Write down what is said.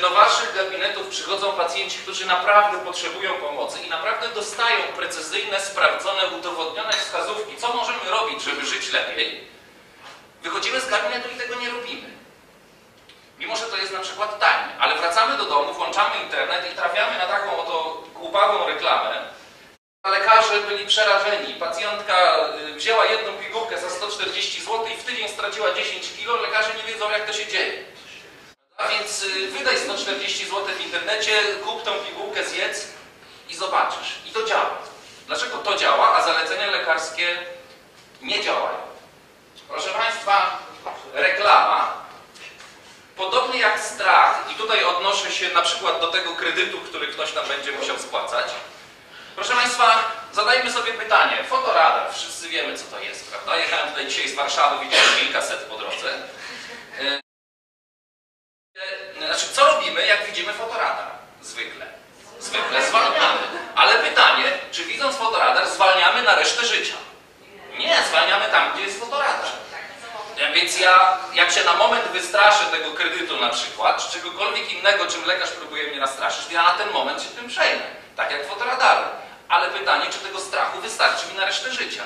do waszych gabinetów przychodzą pacjenci, którzy naprawdę potrzebują pomocy i naprawdę dostają precyzyjne, sprawdzone, udowodnione wskazówki, co możemy robić, żeby żyć lepiej, wychodzimy z gabinetu i tego nie robimy. Mimo, że to jest na przykład tanie, ale wracamy do domu, włączamy internet i trafiamy na taką oto głupawą reklamę. Lekarze byli przerażeni. Pacjentka y, wzięła jedną pigułkę za 140 zł i w tydzień straciła 10 kg. Lekarze nie wiedzą, jak to się dzieje. A więc y, wydaj 140 zł w internecie, kup tą pigułkę, zjedz i zobaczysz. I to działa. Dlaczego to działa, a zalecenia lekarskie nie działają? Proszę Państwa, reklama Podobnie jak strach, i tutaj odnoszę się na przykład do tego kredytu, który ktoś tam będzie musiał spłacać. Proszę Państwa, zadajmy sobie pytanie. Fotoradar, wszyscy wiemy co to jest, prawda? Jechałem tutaj dzisiaj z Warszawy, widziałem kilkaset po drodze. Jak widzimy fotoradar? Zwykle. Zwykle zwalniamy. Ale pytanie, czy widząc fotoradar zwalniamy na resztę życia? Nie, zwalniamy tam, gdzie jest fotoradar. Ja- Więc ja, jak się na moment wystraszę tego kredytu na przykład, czy czegokolwiek innego, czym lekarz próbuje mnie nastraszyć, to ja na ten moment się tym przejmę. Tak jak fotoradary. Ale pytanie, czy tego strachu wystarczy mi na resztę życia?